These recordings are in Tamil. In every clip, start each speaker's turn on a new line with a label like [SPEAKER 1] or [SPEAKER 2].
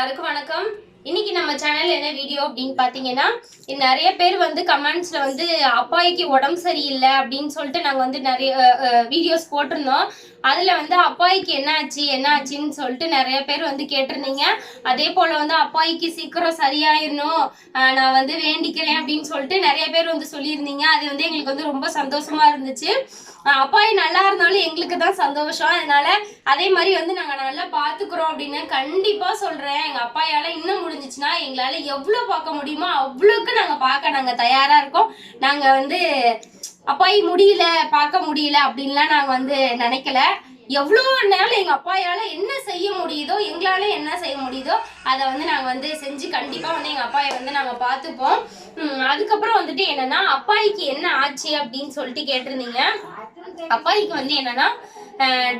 [SPEAKER 1] எல்லாருக்கும் வணக்கம். இன்னைக்கு நம்ம சேனல் என்ன வீடியோ அப்படின்னு பாத்தீங்கன்னா நிறைய பேர் வந்து கமெண்ட்ஸ்ல வந்து அப்பாய்க்கு உடம்பு சரியில்லை அப்படின்னு சொல்லிட்டு நாங்க வந்து நிறைய வீடியோஸ் போட்டிருந்தோம். அதில் வந்து அப்பாய்க்கு என்னாச்சு என்னாச்சுன்னு சொல்லிட்டு நிறைய பேர் வந்து கேட்டிருந்தீங்க. அதே போல் வந்து அப்பாய்க்கு சீக்கிரம் சரியாயிடணும் நான் வந்து வேண்டிக்கிறேன் அப்படின்னு சொல்லிட்டு நிறைய பேர் வந்து சொல்லியிருந்தீங்க. அது வந்து எங்களுக்கு வந்து ரொம்ப சந்தோஷமாக இருந்துச்சு. அப்பாய் நல்லா இருந்தாலும் எங்களுக்கு தான் சந்தோஷம். அதனால அதே மாதிரி வந்து நாங்கள் நல்லா பார்த்துக்குறோம் அப்படின்னு கண்டிப்பாக சொல்கிறேன் எங்கள் அப்பாயால் இன்னும் முடிஞ்சிச்சுன்னா எங்களால் எவ்வளோ பார்க்க முடியுமோ அவ்வளோக்கு நாங்கள் பார்க்க நாங்கள் தயாராக இருக்கோம். நாங்கள் வந்து அப்பாய் முடியல பார்க்க முடியல அப்படின்லாம் நாங்க வந்து நினைக்கல. எவ்வளோ நாள் எங்க அப்பாயால என்ன செய்ய முடியுதோ எங்களால என்ன செய்ய முடியுதோ அதை வந்து நாங்க வந்து செஞ்சு கண்டிப்பா வந்து எங்க அப்பாயை வந்து நாங்க பார்த்துப்போம். அதுக்கப்புறம் வந்துட்டு என்னன்னா அப்பாய்க்கு என்ன ஆச்சு அப்படின்னு சொல்லிட்டு கேட்டிருந்தீங்க. அப்பாய்க்கு வந்து என்னன்னா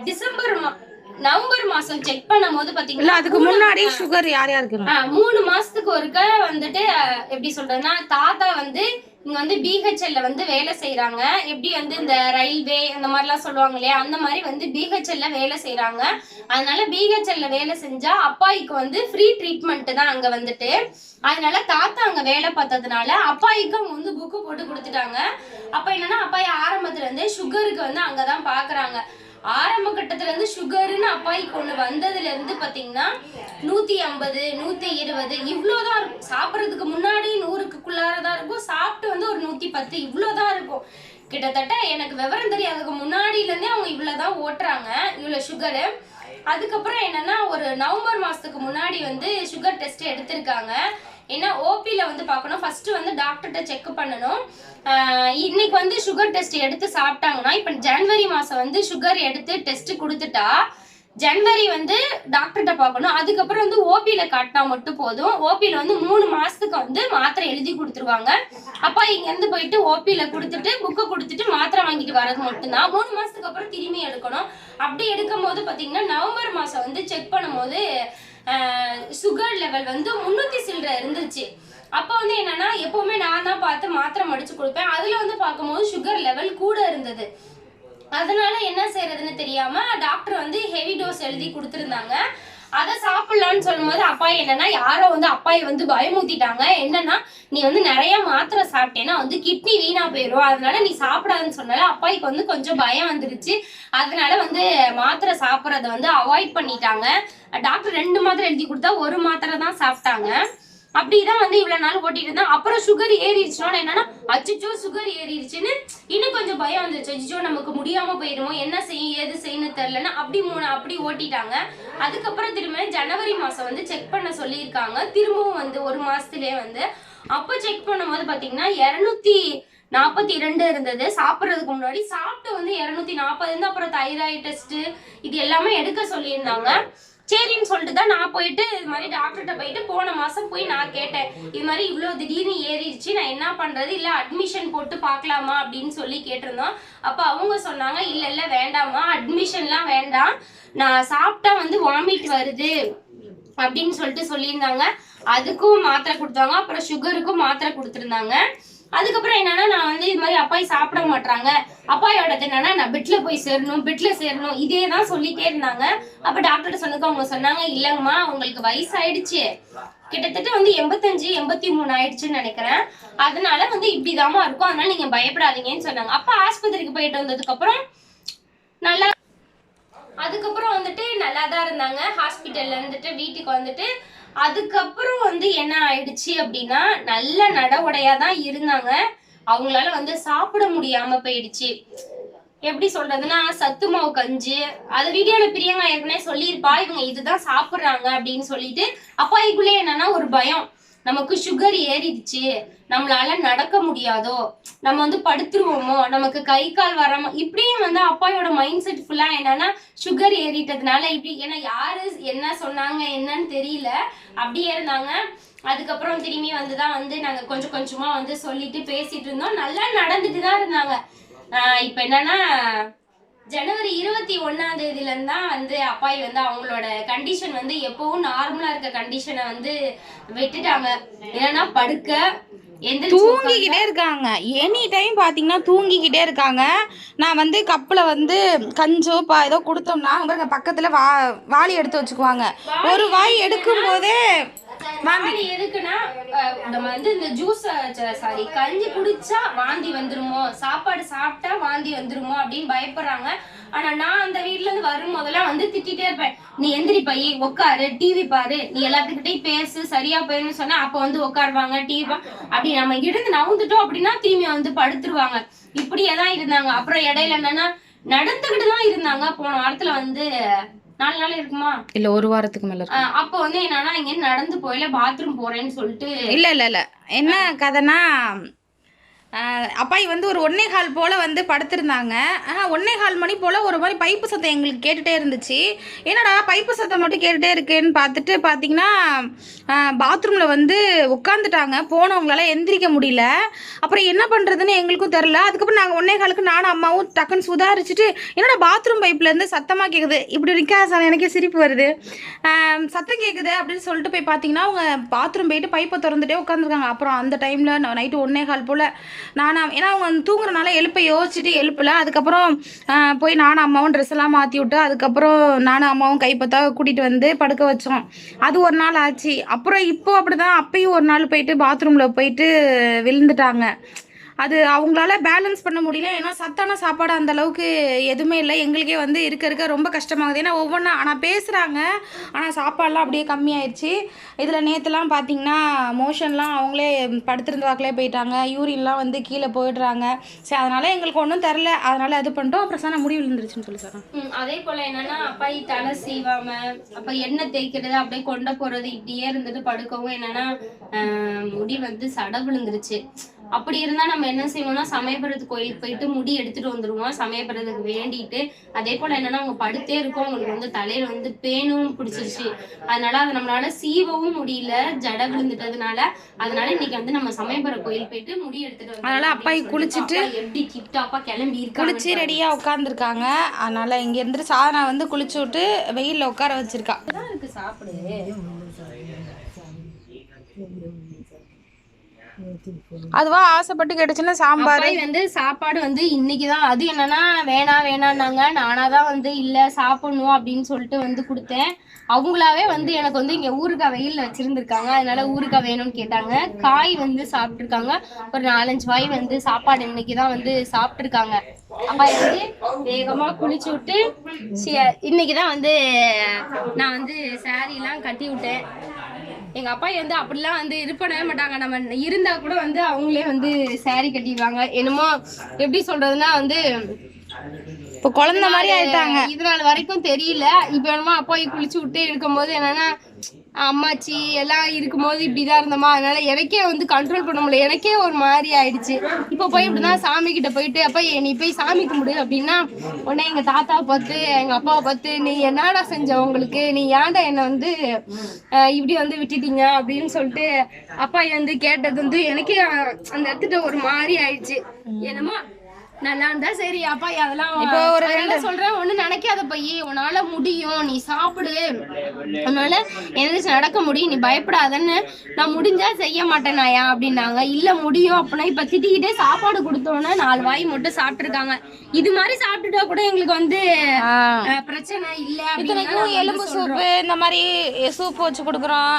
[SPEAKER 1] டிசம்பர் மா- நவம்பர் மாசம் செக் பண்ணும் போது பாத்தீங்கன்னா
[SPEAKER 2] அதுக்கு முன்னாடி சுகர் யார் யாருக்கு?
[SPEAKER 1] மூணு மாசத்துக்கு ஒருக்க வந்துட்டு எப்படி சொல்றதுன்னா தாத்தா வந்து இங்க வந்து பிஹெச்எல்ல வந்து வேலை செய்யறாங்க எப்படி வந்து இந்த ரயில்வே அந்த மாதிரிலாம் சொல்லுவாங்க இல்லையா? அந்த மாதிரி வந்து பிஹெச்எல்ல வேலை செய்யறாங்க அதனால பிஹெச்எல்ல வேலை செஞ்சா அப்பாய்க்கு வந்து ஃப்ரீ ட்ரீட்மெண்ட் தான் அங்க வந்துட்டு. அதனால தாத்தா அங்க வேலை பார்த்ததுனால அப்பாய்க்கு அவங்க வந்து புக்கு போட்டு கொடுத்துட்டாங்க. அப்ப என்னன்னா அப்பாய் ஆரம்பத்துல இருந்து சுகருக்கு வந்து அங்கதான் பாக்குறாங்க. ஆரம்ப கட்டத்துல இருந்து சுகர்னு அப்பாய்க்கு ஒண்ணு வந்ததுல இருந்து பாத்தீங்கன்னா நூத்தி ஐம்பது நூத்தி இருபது இவ்வளவுதான் இருக்கும். சாப்பிடறதுக்கு முன்னாடி நூறுக்குள்ளாரதான் இருக்கும். சாப்பிட்டு வந்து ஒரு நூத்தி பத்து இவ்வளவுதான் இருக்கும். கிட்டத்தட்ட எனக்கு விவரம் தெரியாததுக்கு முன்னாடில இருந்தே அவங்க இவ்வளவுதான் ஓட்டுறாங்க. இவ்வளவு சுகரு அதுக்கப்புறம் என்னன்னா ஒரு நவம்பர் மாசத்துக்கு முன்னாடி வந்து சுகர் டெஸ்ட் எடுத்திருக்காங்க. ஏன்னா ஓபியில் வந்து பார்க்கணும். ஃபஸ்ட்டு வந்து டாக்டர்கிட்ட செக் பண்ணணும். இன்னைக்கு வந்து சுகர் டெஸ்ட் எடுத்து சாப்பிட்டாங்கன்னா இப்போ ஜனவரி மாதம் வந்து சுகர் எடுத்து டெஸ்ட் கொடுத்துட்டா ஜனவரி வந்து டாக்டர்கிட்ட பார்க்கணும். அதுக்கப்புறம் வந்து ஓபியில் காட்டினா மட்டும் போதும். ஓபியில் வந்து மூணு மாதத்துக்கு வந்து மாத்திரை எழுதி கொடுத்துருவாங்க. அப்பா இங்கேருந்து போயிட்டு ஓபியில் கொடுத்துட்டு புக்கை கொடுத்துட்டு மாத்திரை வாங்கிட்டு வர்றது மட்டும்தான். மூணு மாதத்துக்கு அப்புறம் திரும்பி எடுக்கணும். அப்படி எடுக்கும் போது பார்த்தீங்கன்னா நவம்பர் மாதம் வந்து செக் பண்ணும்போது சுகர் லெவல் வந்து முந்நூற்றி சில்லற இருந்துச்சு. அப்போ வந்து என்னன்னா எப்போவுமே நான் தான் பார்த்து மாத்திரை மடிச்சு கொடுப்பேன். அதில் வந்து பார்க்கும்போது சுகர் லெவல் கூட இருந்தது. அதனால என்ன செய்யறதுன்னு தெரியாம டாக்டர் வந்து ஹெவி டோஸ் எழுதி கொடுத்துருந்தாங்க. அதை சாப்பிடலான்னு சொல்லும்போது அப்பா என்னன்னா யாரோ வந்து அப்பாயை வந்து பயமுத்திட்டாங்க என்னன்னா நீ வந்து நிறைய மாத்திரை சாப்பிட்டேன்னா வந்து கிட்னி வீணா போயிடும் அதனால நீ சாப்பிடாதுன்னு சொன்னால அப்பாய்க்கு வந்து கொஞ்சம் பயம் வந்துருச்சு. அதனால வந்து மாத்திரை சாப்பிட்றத வந்து அவாய்ட் பண்ணிட்டாங்க. டாக்டர் ரெண்டு மாத்திரை எழுதி கொடுத்தா ஒரு மாத்திரை தான் சாப்பிட்டாங்க. அப்படிதான் வந்து இவ்வளவு நாள் ஓட்டிட்டு இருந்தேன். அப்புறம் சுகர் ஏறிடுச்சுனோட என்னன்னா அச்சோ சுகர் ஏறிடுச்சுன்னு இன்னும் கொஞ்சம் பயம் வந்துச்சு அச்சோ நமக்கு முடியாம போயிருமோ என்ன செய்யும் ஏது செய்யணும் தெரியலன்னு அப்படி மூணு அப்படி ஓட்டிட்டாங்க. அதுக்கப்புறம் திரும்ப ஜனவரி மாசம் வந்து செக் பண்ண சொல்லியிருக்காங்க. திரும்பவும் வந்து ஒரு மாசத்துலயே வந்து அப்போ செக் பண்ணும்போது பாத்தீங்கன்னா இரநூத்தி நாற்பத்தி ரெண்டு இருந்தது. சாப்பிட்றதுக்கு முன்னாடி சாப்பிட்டு வந்து இரநூத்தி நாற்பது இருந்து அப்புறம் தைராய்டு டெஸ்ட் இது எல்லாமே எடுக்க சொல்லியிருந்தாங்க. சரின்னு சொல்லிட்டு தான் நான் போயிட்டு இது மாதிரி டாக்டர்கிட்ட போயிட்டு போன மாதம் போய் நான் கேட்டேன். இது மாதிரி இவ்வளோ திடீர்னு ஏறிடுச்சு நான் என்ன பண்ணுறது இல்லை அட்மிஷன் போட்டு பார்க்கலாமா அப்படின்னு சொல்லி கேட்டிருந்தோம். அப்போ அவங்க சொன்னாங்க இல்லை இல்லை வேண்டாமா அட்மிஷன்லாம் வேண்டாம். நான் சாப்பிட்டா வந்து வாமிட் வருது அப்படின்னு சொல்லிட்டு சொல்லியிருந்தாங்க. அதுக்கும் மாத்திரை கொடுத்தாங்க அப்புறம் சுகருக்கும் மாத்திரை கொடுத்துருந்தாங்க. அதுக்கப்புறம் என்னன்னா நான் வந்து இது மாதிரி அப்பாய் சாப்பிட மாட்டாங்க அப்பாயோடது என்னன்னா நான் பெட்ல போய் சேரணும் பெட்ல சேரணும் இதே தான் சொல்லிட்டே இருந்தாங்க. அப்ப டாக்டர் சொன்னதுக்கு அவங்க சொன்னாங்க இல்லைங்கம்மா உங்களுக்கு வயசாயிடுச்சு. கிட்டத்தட்ட வந்து எண்பத்தஞ்சு எண்பத்தி மூணு ஆயிடுச்சுன்னு நினைக்கிறேன். அதனால வந்து இப்படிதாம்மா இருக்கும். அதனால நீங்க பயப்படாதீங்கன்னு சொன்னாங்க. அப்ப ஆஸ்பத்திரிக்கு போயிட்டு வந்ததுக்கு அப்புறம் நல்லா அதுக்கப்புறம் வந்துட்டு நல்லா தான் இருந்தாங்க ஹாஸ்பிட்டல்ல இருந்துட்டு வீட்டுக்கு வந்துட்டு அதுக்கப்புறம் வந்து என்ன ஆயிடுச்சு அப்படின்னா நல்ல நடவடையா தான் இருந்தாங்க. அவங்களால வந்து சாப்பிட முடியாம போயிடுச்சு. எப்படி சொல்றதுன்னா சத்து மாவு கஞ்சி. அது வீடியோல பிரியங்கா ஏற்கனவே சொல்லியிருப்பா இவங்க இதுதான் சாப்பிடுறாங்க அப்படின்னு சொல்லிட்டு அப்பாய்க்குள்ளே என்னன்னா ஒரு பயம். நமக்கு சுகர் ஏறிடுச்சு. நம்மளால நடக்க முடியாதோ நம்ம வந்து படுத்துருவோமோ நமக்கு கை கால் வராம இப்படியும் வந்து அப்பாயோட மைண்ட் செட் ஃபுல்லா என்னன்னா சுகர் ஏறிட்டதுனால இப்படி ஏன்னா யாரு என்ன சொன்னாங்க என்னன்னு தெரியல. அப்படியே இருந்தாங்க. அதுக்கப்புறம் திரும்பி வந்துதான் வந்து நாங்க கொஞ்சம் கொஞ்சமா வந்து சொல்லிட்டு பேசிட்டு இருந்தோம். நல்லா நடந்துட்டு தான் இருந்தாங்க. ஆஹ் இப்ப என்னன்னா ஜனவரி இருபத்தி ஒன்னாம் தேதியில தான் வந்து அப்பாய் வந்து அவங்களோட கண்டிஷன் வந்து எப்பவும் நார்மலா இருக்க கண்டிஷனை வந்து விட்டுட்டாங்க. ஏன்னா படுக்க
[SPEAKER 2] தூங்கிக்கிட்டே இருக்காங்க. எனி டைம் பார்த்தீங்கன்னா தூங்கிக்கிட்டே இருக்காங்க. நான் வந்து கப்பில் வந்து கஞ்சோ பா ஏதோ கொடுத்தோம்னா அவங்க பக்கத்தில் வா வாளி எடுத்து வச்சுக்குவாங்க. ஒரு வாய் எடுக்கும் போதே
[SPEAKER 1] வாந்தி. எதுக்குன்னா நம்ம வந்து இந்த ஜூஸ் சாரி கஞ்சி குடிச்சா வாந்தி வந்துருமோ? சாப்பாடு சாப்பிட்டா வாந்தி வந்துருமோ அப்படின்னு பயப்படுறாங்க. ஆனா நான் அந்த வீட்ல இருந்து வரும் முதல்ல வந்து திட்டிட்டே இருப்பேன். நீ எந்திரி பைய உட்காரு டிவி பாரு. நீ எல்லாத்துக்கிட்டையும் பேசு சரியா போயின்னு சொன்னா அப்ப வந்து உட்காருவாங்க டிவி அப்படி நம்ம இருந்து நவுந்துட்டோம் அப்படின்னா திரும்பி வந்து படுத்துருவாங்க. இப்படியே தான் இருந்தாங்க. அப்புறம் இடையில என்னன்னா நடந்துகிட்டு தான் இருந்தாங்க. போன வாரத்துல வந்து நாலு நாள் இருக்குமா?
[SPEAKER 2] இல்லை ஒரு வாரத்துக்கு மேலே
[SPEAKER 1] ஆஹ் அப்ப வந்து என்னன்னா இங்க நடந்து போயில பாத்ரூம் போறேன்னு சொல்லிட்டு
[SPEAKER 2] இல்லை இல்லை இல்லை. என்ன கதைனா அப்பாய் வந்து ஒரு ஒன்னே கால் போல் வந்து படுத்திருந்தாங்க. ஆனால் ஒன்னே கால் மணி போல் ஒரு மாதிரி பைப்பு சத்தம் எங்களுக்கு கேட்டுகிட்டே இருந்துச்சு. என்னடா பைப்பு சத்தம் மட்டும் கேட்டுகிட்டே இருக்கேன்னு பார்த்துட்டு பார்த்தீங்கன்னா பாத்ரூமில் வந்து உட்காந்துட்டாங்க போனவங்களால எந்திரிக்க முடியல. அப்புறம் என்ன பண்ணுறதுன்னு எங்களுக்கும் தெரில அதுக்கப்புறம் நாங்கள் ஒன்னே காலுக்கு நானும் அம்மாவும் டக்குன்னு சுதாரிச்சுட்டு என்னடா பாத்ரூம் பைப்லேருந்து சத்தமாக கேட்குது இப்படி இருக்கா எனக்கே சிரிப்பு வருது. சத்தம் கேட்குது அப்படின்னு சொல்லிட்டு போய் பார்த்தீங்கன்னா அவங்க பாத்ரூம் போயிட்டு பைப்பை திறந்துட்டே உட்காந்துருக்காங்க அப்புறம் அந்த டைமில் நைட்டு ஒன்னே கால் போல் நானா ஏன்னா அவங்க தூங்குறனால எழுப்ப யோசிச்சுட்டு எழுப்பல. அதுக்கப்புறம் போய் நானும் அம்மாவும் ட்ரெஸ் எல்லாம் மாற்றி விட்டு அதுக்கப்புறம் நானும் அம்மாவும் கைப்பத்தா கூட்டிகிட்டு வந்து படுக்க வச்சோம். அது ஒரு நாள் ஆச்சு. அப்புறம் இப்போ அப்படிதான். அப்பயும் ஒரு நாள் போயிட்டு பாத்ரூமில் போயிட்டு விழுந்துட்டாங்க. அது அவங்களால பேலன்ஸ் பண்ண முடியல. ஏன்னா சத்தான சாப்பாடு அந்த அளவுக்கு எதுவுமே இல்லை. எங்களுக்கே வந்து இருக்க இருக்க ரொம்ப கஷ்டமாகுது. ஏன்னா ஒவ்வொன்றா ஆனால் பேசுகிறாங்க ஆனால் சாப்பாடெலாம் அப்படியே கம்மியாயிடுச்சு இதில் நேற்றுலாம் பார்த்தீங்கன்னா மோஷன்லாம் அவங்களே படுத்திருந்த வாக்கிலே போயிட்டாங்க. யூரின்லாம் வந்து கீழே போயிடுறாங்க. சரி அதனால் எங்களுக்கு ஒன்றும் தெரில. அதனால் அது பண்ணிட்டோம். அப்புறம் சார் முடி விழுந்துருச்சுன்னு சொல்லி சார்.
[SPEAKER 1] அதே போல் என்னென்னா அப்பா தலை சீவாம அப்போ எண்ணெய் தேய்க்கிறது அப்படியே கொண்ட போகிறது இப்படியே இருந்துட்டு படுக்கவும் என்னென்னா முடி வந்து சட விழுந்துருச்சு. அப்படி இருந்தா நம்ம என்ன செய்வோம்னா சமயபுரத்து கோயிலுக்கு போயிட்டு முடி எடுத்துட்டு வந்துருவோம். சமயபுரத்துக்கு வேண்டிட்டு அதே போல என்னன்னா அவங்க படுத்தே இருக்கோம். அவங்களுக்கு வந்து தலையில வந்து பேனும் பிடிச்சிருச்சு. அதனால அதை நம்மளால சீவவும் முடியல ஜட விழுந்துட்டதுனால. அதனால இன்னைக்கு வந்து நம்ம சமயபுர கோயில் போயிட்டு முடி எடுத்துட்டு
[SPEAKER 2] அதனால அப்பாயி
[SPEAKER 1] அப்படின்னு
[SPEAKER 2] குளிச்சிட்டு-
[SPEAKER 1] அப்பா எப்படி டிப்டாப்பா கிளம்பி இருக்காங்க
[SPEAKER 2] குளிச்சு ரெடியாக உட்காந்துருக்காங்க அதனால் இங்கே இருந்துட்டு சாதனா வந்து குளிச்சு விட்டு வெயிலில் உட்கார வச்சிருக்கா.
[SPEAKER 1] இருக்கு சாப்பிடு.
[SPEAKER 2] அதுவா ஆசைப்பட்டு கேட்டுச்சுன்னா சாம்பார்.
[SPEAKER 1] வந்து சாப்பாடு வந்து இன்னைக்கு தான் அது என்னன்னா வேணாம் வேணான்னாங்க. நானா தான் வந்து இல்ல சாப்பிடணும் அப்படின்னு சொல்லிட்டு வந்து கொடுத்தேன். அவங்களாவே வந்து எனக்கு வந்து இங்க ஊறுகாய் வெயில் வச்சிருந்துருக்காங்க. அதனால ஊறுகாய் வேணும்னு கேட்டாங்க. காய் வந்து சாப்பிட்டுருக்காங்க. ஒரு நாலஞ்சு வாய் வந்து சாப்பாடு இன்னைக்கு தான் வந்து சாப்பிட்டுருக்காங்க. அப்பா வந்து வேகமா குளிச்சு விட்டு இன்னைக்கு தான் வந்து நான் வந்து saree எல்லாம் கட்டி விட்டேன் எங்க அப்பா வந்து அப்படிலாம் வந்து இது பண்ணவே மாட்டாங்க. நம்ம இருந்தா கூட வந்து அவங்களே வந்து saree கட்டிடுவாங்க. என்னமோ எப்படி சொல்றதுன்னா வந்து
[SPEAKER 2] இப்போ குழந்த மாதிரி ஆயிட்டாங்க.
[SPEAKER 1] இது நாள் வரைக்கும் தெரியல. இப்ப என்னமோ அப்பா குளிச்சு விட்டு இருக்கும்போது என்னன்னா அம்மாச்சி எல்லாம் இருக்கும்போது இப்படிதான் இருந்தோமா? அதனால எனக்கே வந்து கண்ட்ரோல் பண்ண முடியல. எனக்கே ஒரு மாதிரி ஆயிடுச்சு. இப்போ போய் இப்படிதான் சாமி கிட்ட போயிட்டு அப்போ நீ போய் சாமி கும்பிடு அப்படின்னா உடனே எங்க தாத்தாவை பார்த்து எங்க அப்பாவை பார்த்து நீ என்னடா செஞ்ச உங்களுக்கு? நீ ஏன்டா என்னை வந்து இப்படி வந்து விட்டுட்டீங்க? அப்படின்னு சொல்லிட்டு அப்பா வந்து கேட்டது வந்து எனக்கே அந்த இடத்துல ஒரு மாதிரி ஆயிடுச்சு. என்னமோ நல்லா இருந்தா சரி அப்பா அதெல்லாம்
[SPEAKER 2] இப்போ ஒரு
[SPEAKER 1] அதனால சொல்றேன் ஒண்ணு நினைக்காத பையே உன்னால முடியும் நீ சாப்பிடு. உன்னால எந்திரிச்சு நடக்க முடியும் நீ பயப்படாதன்னு நான் முடிஞ்சா செய்ய மாட்டேன் நாயா அப்படின்னாங்க. இல்ல முடியும் அப்படின்னா இப்ப திட்டிக்கிட்டே சாப்பாடு கொடுத்தோன்னே நாலு வாய் மட்டும் சாப்பிட்டுருக்காங்க. இது மாதிரி சாப்பிட்டுட்டா கூட எங்களுக்கு வந்து பிரச்சனை இல்ல
[SPEAKER 2] இத்தனைக்கும் எலும்பு சூப்பு இந்த மாதிரி சூப் வச்சு கொடுக்குறோம்.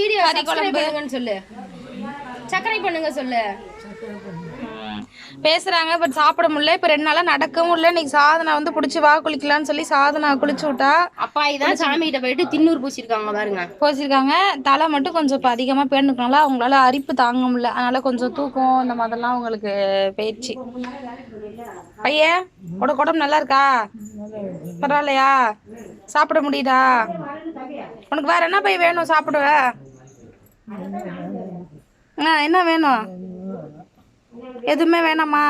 [SPEAKER 1] வீடியோ
[SPEAKER 2] கறி குழம்பு.
[SPEAKER 1] பண்ணுங்கன்னு சொல்லு. சர்க்கரை பண்ணுங்க சொல்லு.
[SPEAKER 2] பேசுறாங்க பட் சாப்பிட முடியல. இப்போ ரெண்டு நாளாக நடக்கவும் இல்லை. இன்னைக்கு சாதனை வந்து பிடிச்சி வா குளிக்கலாம்னு சொல்லி சாதனை குளிச்சு விட்டா
[SPEAKER 1] அப்பா இதான் சாமி கிட்ட போயிட்டு தின்னூர் பூசிருக்காங்க பாருங்க.
[SPEAKER 2] போச்சிருக்காங்க தலை மட்டும் கொஞ்சம் இப்போ அதிகமாக பேணுக்கனால அவங்களால அரிப்பு தாங்க முடியல. அதனால கொஞ்சம் தூக்கம் இந்த மாதிரிலாம் அவங்களுக்கு போயிடுச்சு. பையன் உடம்பு உடம்பு நல்லா இருக்கா? பரவாயில்லையா? சாப்பிட முடியுதா? உனக்கு வேற என்ன பை வேணும் சாப்பிடுவ? ஆ என்ன வேணும்? எதுவுமே வேணாமா?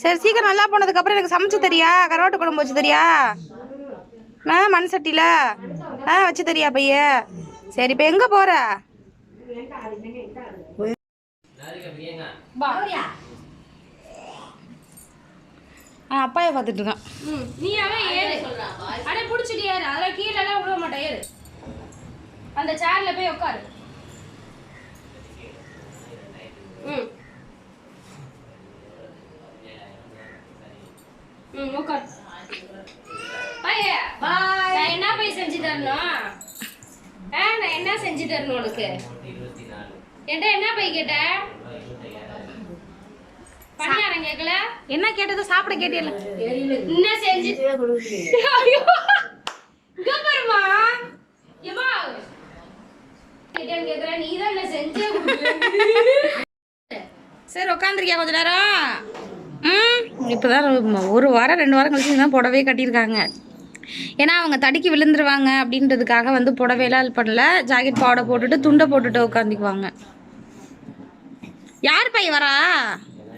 [SPEAKER 2] சரி சீக்கிரம் நல்லா போனதுக்கப்புறம் எனக்கு சமைச்சு தரியா? கருவாட்டு குழம்பு வச்சு தரியா? ஆ மண் சட்டியில் ஆ வச்சு தரியா பைய? சரி இப்போ எங்கே போகிற ஆ அப்பாயை பார்த்துட்டு இருக்கான்
[SPEAKER 1] நீ அவன் ஏறு. அட புடிச்சிட்டு ஏறு. அதெல்லாம் கீழே விட மாட்டேன் ஏறு. அந்த சேர்ல போய் உட்காரு ம் ம் உட்கார் பைய நான் என்ன போய் செஞ்சு தரணும் ஆ நான் என்ன செஞ்சு தரணும் உனக்கு என்கிட்ட என்ன போய் கேட்ட? பணியாரம் கேட்கல
[SPEAKER 2] என்ன கேட்டது? சாப்பிட கேட்டியல
[SPEAKER 1] என்ன செஞ்சு? ஐயோ. பாருமா கேட்டேன்னு கேக்குறேன் நீ தான் என்ன செஞ்சே.
[SPEAKER 2] சரி உட்காந்துருக்கியா கொஞ்ச நேரம்? ம்? இப்போதான் ஒரு வாரம் ரெண்டு வாரம் கழிச்சு தான் புடவே கட்டியிருக்காங்க. ஏன்னா அவங்க தடிக்கி விழுந்துருவாங்க அப்படின்றதுக்காக வந்து புடவையெல்லாம் பண்ணல. ஜாக்கெட் பாவாடை போட்டுட்டு துண்டை போட்டுட்டு உட்காந்துக்குவாங்க யார் பைய வரா?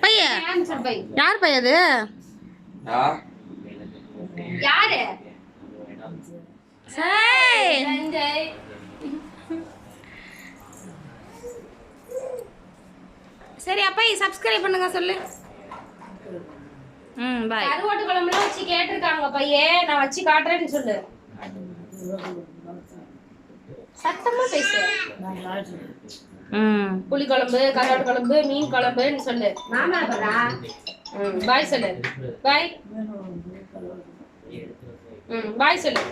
[SPEAKER 2] பைய?
[SPEAKER 1] பை
[SPEAKER 2] யார் பைய அது?
[SPEAKER 1] யாரு?
[SPEAKER 2] சரி அப்பா சப்ஸ்கிரைப் பண்ணுங்க சொல்லு. பாய்
[SPEAKER 1] கருவாட்டு குழம்புலாம் வச்சு கேட்டிருக்காங்க பையே. நான் வச்சு காட்டுறேன்னு சொல்லு. சத்தமா பேசு.
[SPEAKER 2] ம்.
[SPEAKER 1] புளி குழம்பு கருவாட்டு குழம்பு மீன் குழம்புன்னு சொல்லு. மாமா ம் பாய் சொல்லு. பாய் ம் பாய் சொல்லு.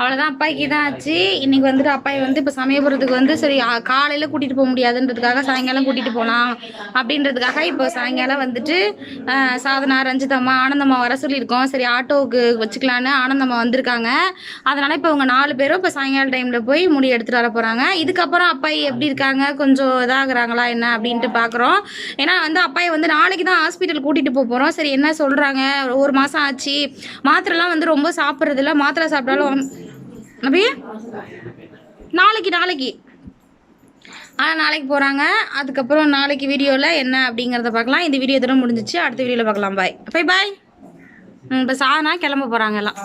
[SPEAKER 2] அவ்வளோதான் அப்பாய்க்கு தான் ஆச்சு இன்னைக்கு வந்துட்டு அப்பாய் வந்து இப்போ சமயபுரத்துக்கு வந்து சரி காலையில் கூட்டிகிட்டு போக முடியாதுன்றதுக்காக சாயங்காலம் கூட்டிகிட்டு போகலாம் அப்படின்றதுக்காக இப்போ சாயங்காலம் வந்துட்டு சாதனா ரஞ்சிதம்மா ஆனந்தம்மா வர சொல்லியிருக்கோம். சரி ஆட்டோவுக்கு வச்சுக்கலான்னு ஆனந்தம்மா வந்திருக்காங்க. அதனால் இப்போ அவங்க நாலு பேரும் இப்போ சாயங்கால டைமில் போய் முடி எடுத்துகிட்டு வர போகிறாங்க இதுக்கப்புறம் அப்பாய் எப்படி இருக்காங்க? கொஞ்சம் இதாகிறாங்களா என்ன அப்படின்ட்டு பார்க்குறோம் ஏன்னா வந்து அப்பாயை வந்து நாளைக்கு தான் ஹாஸ்பிட்டல் கூட்டிகிட்டு போக போகிறோம் சரி என்ன சொல்கிறாங்க ஒரு மாதம் ஆச்சு. மாத்திரைலாம் வந்து ரொம்ப சாப்பிட்றதில்ல. மாத்திரை சாப்பிட்டாலும் அப்படியே? நாளைக்கு நாளைக்கு. ஆனால் நாளைக்கு போகிறாங்க அதுக்கப்புறம் நாளைக்கு வீடியோவில் என்ன அப்படிங்கிறத பார்க்கலாம். இந்த வீடியோ தூரம் முடிஞ்சிச்சு. அடுத்த வீடியோவில் பார்க்கலாம். பாய் பை பாய் இப்போ சாதனா கிளம்ப போகிறாங்க எல்லாம்.